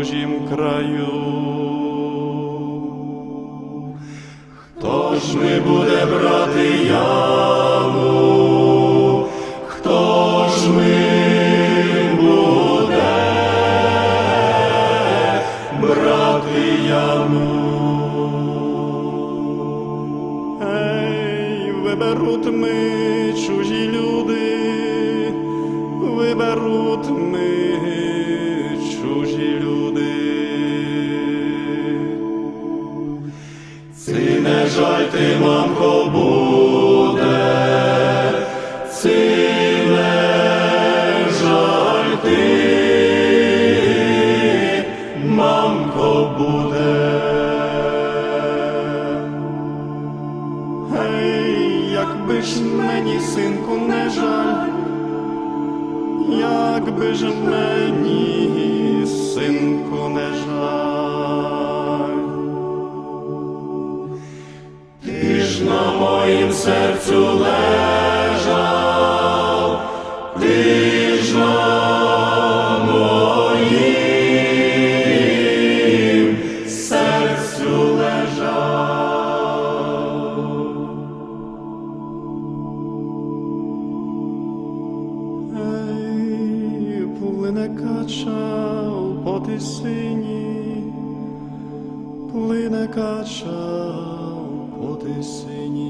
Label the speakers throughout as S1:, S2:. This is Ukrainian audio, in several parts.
S1: чужім краю. Хто ж ми буде брати яму? Ти, мамко, буде, не жаль ти, мамко, буде. Гей, якби ж мені, синку, не жаль, якби ж мені, серцю лежав, на моїм серцю лежав. Ей, плине кача по тисині, плине кача по тисині.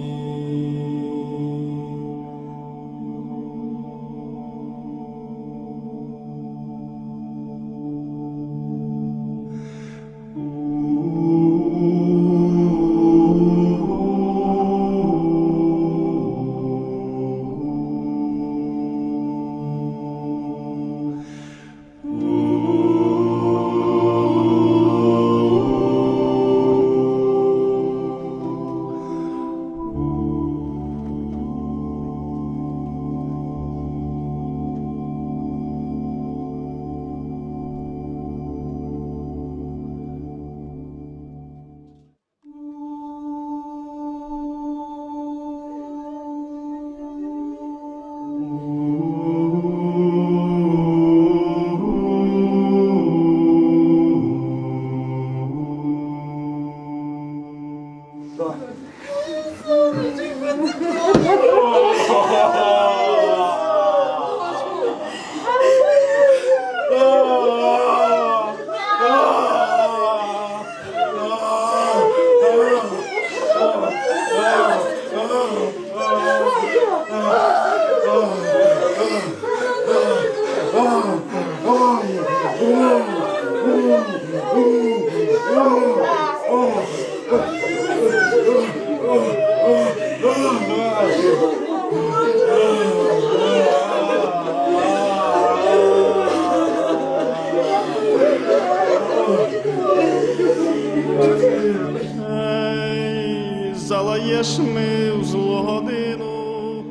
S1: Залаєш ми в злу годину.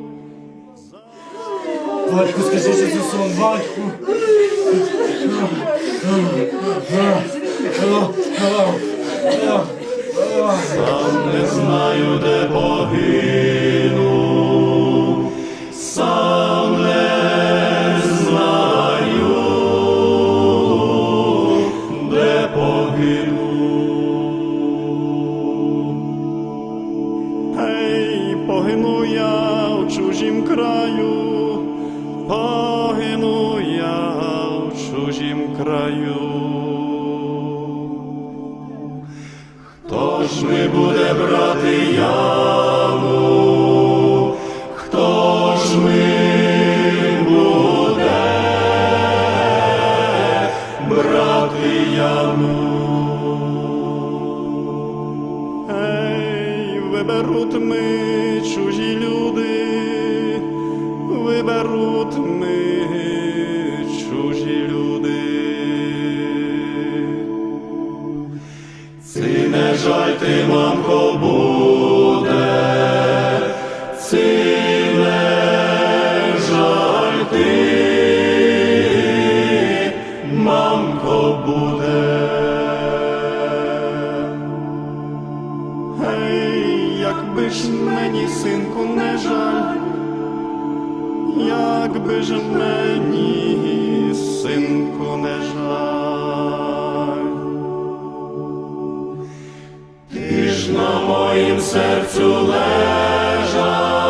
S2: Батьку, скажи, що це сон, батьку.
S1: ж ми буде брати я. Гей, якби ж мені, синку, не жаль, якби ж мені, синку, не жаль, ти ж на моїм серцю лежав.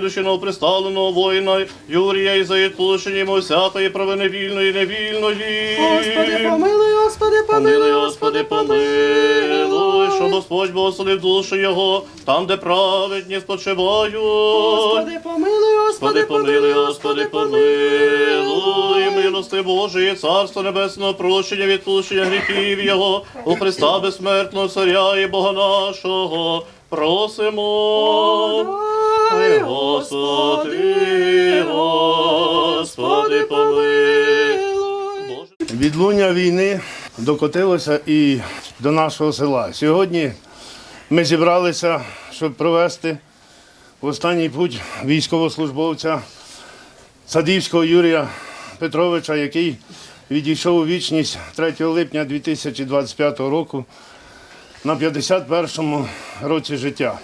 S3: Душі новоприставленого воїна Юрія і за відпущення йому всякої провини вільної і невільної.
S4: Господи, помилуй, Господи,
S3: Помилуй, Господи, помилуй, щоб Господь благословив душу його, там, де праведні спочивають.
S4: Господи, помилуй,
S3: Господи, помилуй, Господи, помилуй, милости Божої, Царство Небесного, прощення, відпущення гріхів Його, у Христа безсмертного Царя і Бога нашого, просимо. Ай, Господи, Господи, помилуй.
S5: Відлуння війни докотилося і до нашого села. Сьогодні ми зібралися, щоб провести останній путь військовослужбовця Садівського Юрія Петровича, який відійшов у вічність 3 липня 2025 року на 51-му році життя.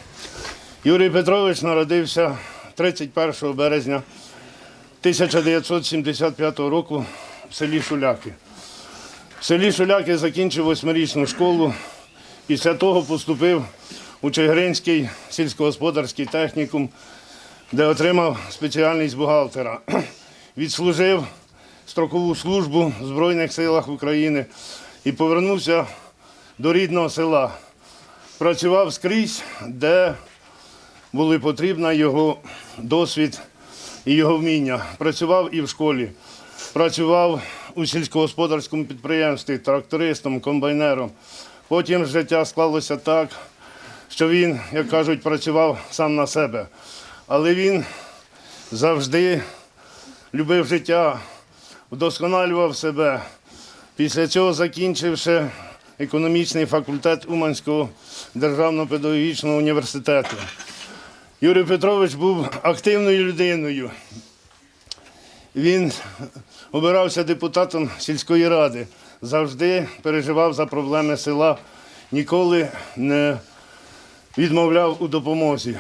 S5: Юрій Петрович народився 31 березня 1975 року в селі Шуляки. В селі Шуляки закінчив восьмирічну школу. Після того поступив у Чигиринський сільськогосподарський технікум, де отримав спеціальність бухгалтера. Відслужив строкову службу в Збройних силах України і повернувся до рідного села. Працював скрізь, де були потрібна його досвід і його вміння. Працював і в школі, працював у сільськогосподарському підприємстві, трактористом, комбайнером. Потім життя склалося так, що він, як кажуть, працював сам на себе. Але він завжди любив життя, вдосконалював себе. Після цього закінчивши економічний факультет Уманського державного педагогічного університету. Юрій Петрович був активною людиною. Він обирався депутатом сільської ради, завжди переживав за проблеми села, ніколи не відмовляв у допомозі,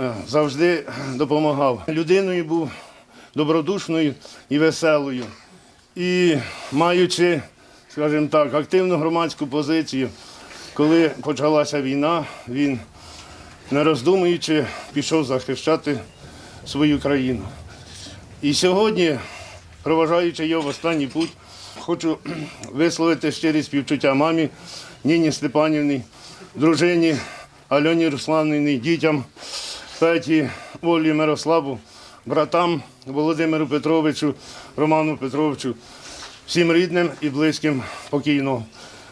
S5: Е, завжди допомагав. Людиною був добродушною і веселою. І маючи, скажімо так, активну громадську позицію, коли почалася війна, він не роздумуючи, пішов захищати свою країну. І сьогодні, проважаючи його в останній путь, хочу висловити щирі співчуття мамі Ніні Степанівні, дружині Альоні Русланівні, дітям Петі, Олі Мирославу, братам Володимиру Петровичу, Роману Петровичу, всім рідним і близьким покійного.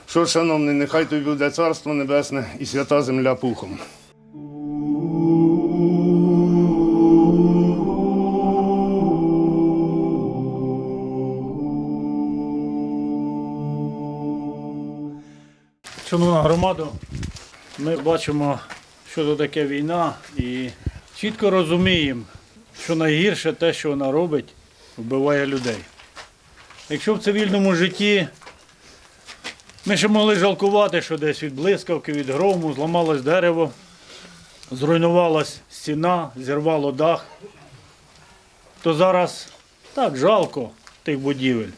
S5: Що, шановний, нехай тобі буде царство небесне і свята земля пухом.
S2: Шановна громада, ми бачимо, що це таке війна і чітко розуміємо, що найгірше те, що вона робить, вбиває людей. Якщо в цивільному житті ми ще могли жалкувати, що десь від блискавки, від грому зламалось дерево, зруйнувалась стіна, зірвало дах, то зараз так жалко тих будівель.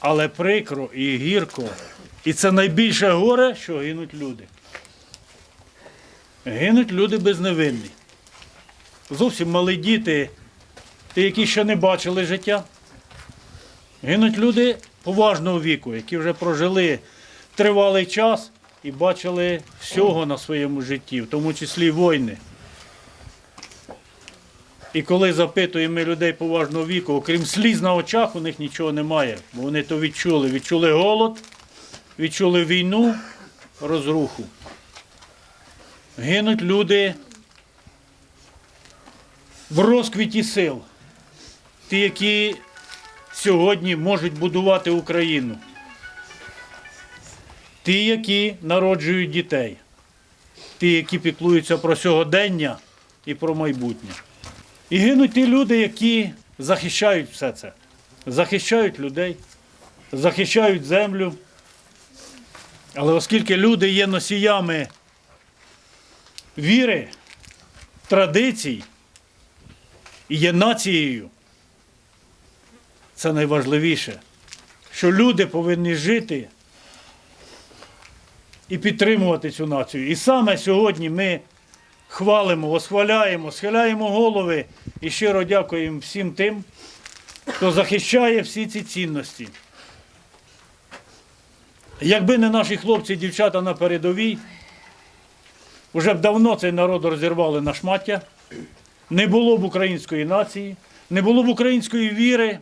S2: Але прикро і гірко. І це найбільше горе, що гинуть люди. Гинуть люди безневинні. Зовсім малі діти, ті, які ще не бачили життя. Гинуть люди поважного віку, які вже прожили тривалий час і бачили всього на своєму житті, в тому числі війни. І коли запитуємо людей поважного віку, окрім сліз на очах, у них нічого немає, бо вони то відчули. Відчули голод, відчули війну, розруху. Гинуть люди в розквіті сил, ті, які сьогодні можуть будувати Україну, ті, які народжують дітей, ті, які піклуються про сьогодення і про майбутнє. І гинуть ті люди, які захищають все це. Захищають людей, захищають землю. Але оскільки люди є носіями віри, традицій і є нацією, це найважливіше, що люди повинні жити і підтримувати цю націю. І саме сьогодні ми хвалимо, восхваляємо, схиляємо голови і щиро дякуємо всім тим, хто захищає всі ці цінності. Якби не наші хлопці і дівчата на передовій, вже б давно цей народ розірвали на шмаття, не було б української нації, не було б української віри,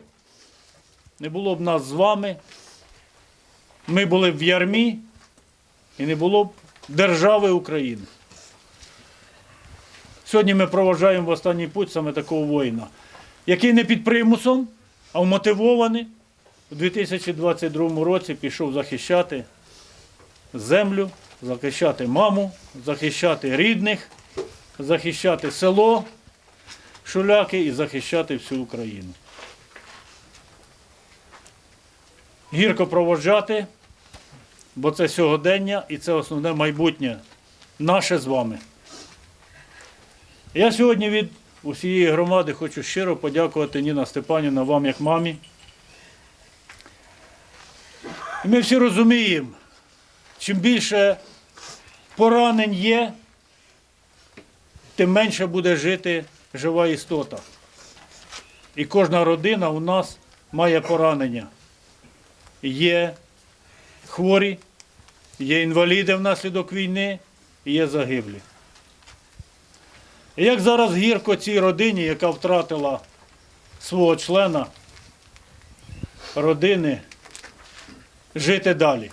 S2: не було б нас з вами. Ми були б в ярмі і не було б держави України. Сьогодні ми проважаємо в останній путь саме такого воїна, який не під примусом, а вмотивований у 2022 році пішов захищати землю, захищати маму, захищати рідних, захищати село Шуляки і захищати всю Україну. Гірко проводжати, бо це сьогодення і це основне майбутнє наше з вами. Я сьогодні від усієї громади хочу щиро подякувати Ніна Степанівна вам як мамі. І ми всі розуміємо, чим більше поранень є, тим менше буде жити жива істота. І кожна родина у нас має поранення. Є хворі, є інваліди внаслідок війни, є загиблі. Як зараз гірко цій родині, яка втратила свого члена родини, жити далі.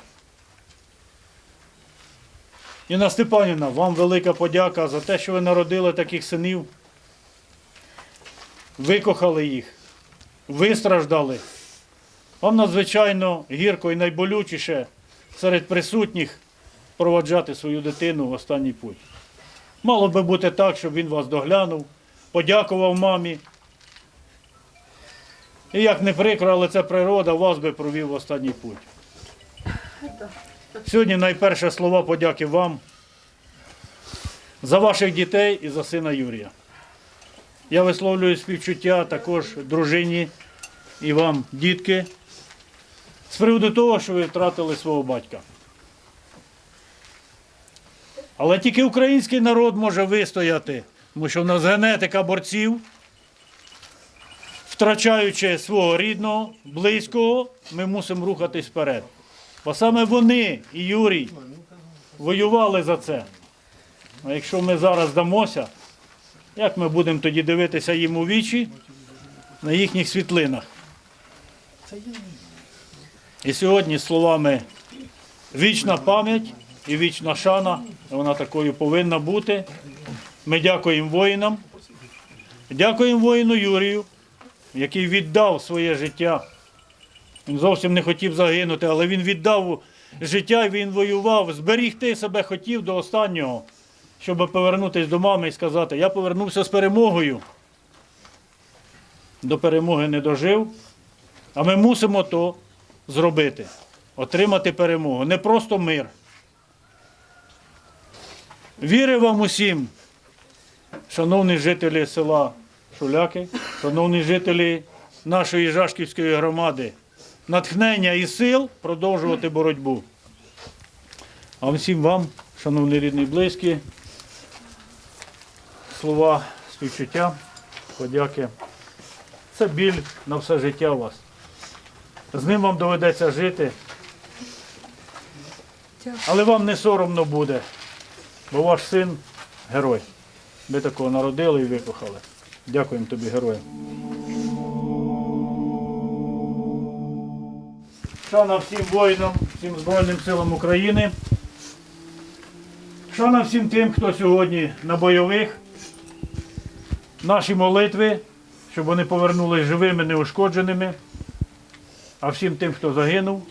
S2: Інна Степанівна, вам велика подяка за те, що ви народили таких синів, викохали їх, вистраждали. Вам надзвичайно гірко і найболючіше серед присутніх проводжати свою дитину в останній путь. Мало би бути так, щоб він вас доглянув, подякував мамі. І як не прикро, але це природа, вас би провів в останній путь. Сьогодні найперше слова подяки вам за ваших дітей і за сина Юрія. Я висловлюю співчуття також дружині і вам, дітки, з приводу того, що ви втратили свого батька. Але тільки український народ може вистояти, тому що в нас генетика борців, втрачаючи свого рідного, близького, ми мусимо рухатись вперед. Бо саме вони і Юрій воювали за це. А якщо ми зараз дамося, як ми будемо тоді дивитися їм у вічі на їхніх світлинах? І сьогодні словами вічна пам'ять і вічна шана, вона такою повинна бути. Ми дякуємо воїнам, дякуємо воїну Юрію, який віддав своє життя. Він зовсім не хотів загинути, але він віддав життя він воював, зберігти себе хотів до останнього, щоб повернутися до мами і сказати, я повернувся з перемогою. До перемоги не дожив, а ми мусимо то зробити, отримати перемогу. Не просто мир. Віри вам усім, шановні жителі села Шуляки, шановні жителі нашої Жашківської громади, натхнення і сил продовжувати боротьбу. А всім вам, шановні рідні і близькі, слова співчуття, подяки. Це біль на все життя у вас. З ним вам доведеться жити. Але вам не соромно буде, бо ваш син герой. Ви такого народили і викохали. Дякуємо тобі, герою. Шана всім воїнам, всім Збройним силам України. Шана всім тим, хто сьогодні на бойових. Наші молитви, щоб вони повернулись живими, неушкодженими. А всім тим, хто загинув,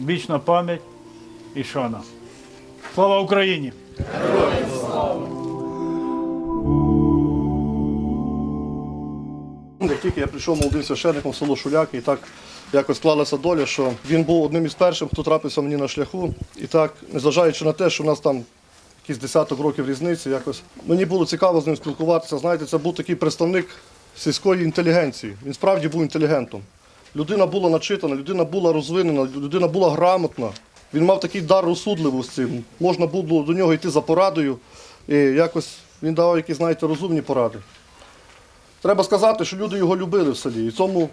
S2: вічна пам'ять і шана. Слава Україні!
S3: Як тільки я прийшов молодим священником в село Шуляки, і так якось склалася доля, що він був одним із перших, хто трапився мені на шляху. І так, незважаючи на те, що в нас там якісь десяток років різниці, якось мені було цікаво з ним спілкуватися. Знаєте, це був такий представник сільської інтелігенції. Він справді був інтелігентом. Людина була начитана, людина була розвинена, людина була грамотна. Він мав такий дар розсудливості. Можна було до нього йти за порадою. І якось він давав якісь, знаєте, розумні поради. Треба сказати, що люди його любили в селі. І цьому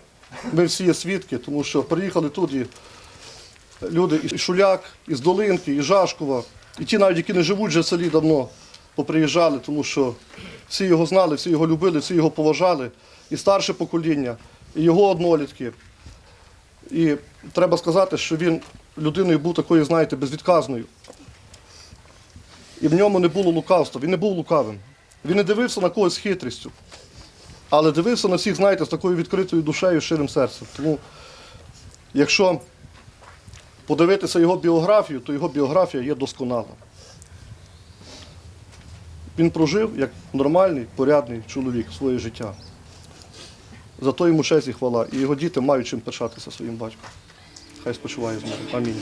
S3: ми всі є свідки, тому що приїхали тут і люди і Шуляк, і з Долинки, і Жашкова, і ті навіть, які не живуть вже в селі давно, поприїжджали, тому що всі його знали, всі його любили, всі його поважали. І старше покоління, і його однолітки. І треба сказати, що він людиною був такою, знаєте, безвідказною. І в ньому не було лукавства, він не був лукавим. Він не дивився на когось хитрістю. Але дивився на всіх, знаєте, з такою відкритою душею, щирим серцем. Тому, якщо подивитися його біографію, то його біографія є досконала. Він прожив як нормальний, порядний чоловік своє життя. За то йому честь і хвала. І його діти мають чим пишатися своїм батьком. Хай спочиває з ним. Амінь.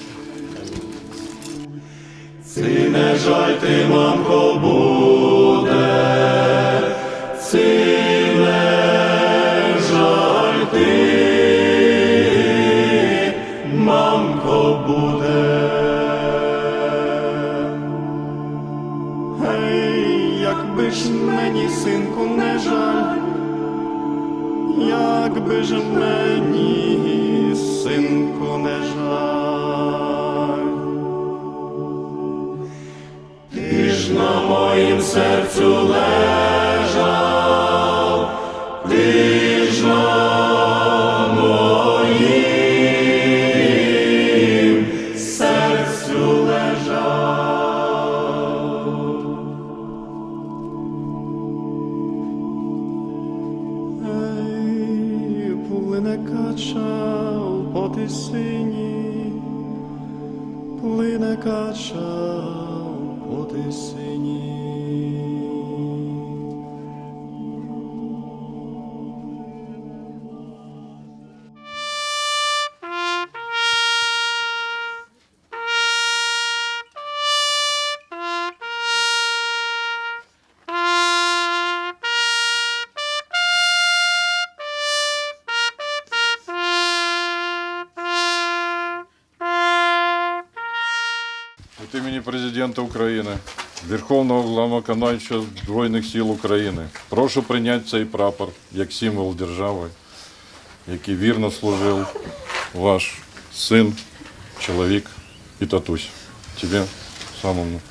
S1: Гей, якби ж мені, синку, не жаль, якби ж мені, синку, не жаль. Ти ж на моїм серцю лежав,
S6: президента України, Верховного Главнокомандуючого Збройних сил України, прошу прийняти цей прапор як символ держави, який вірно служив ваш син, чоловік і татусь. Тебе, самому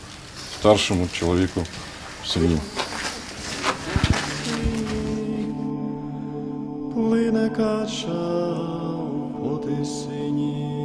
S6: старшому чоловіку в сім'ї.
S1: Плине кача по тисині.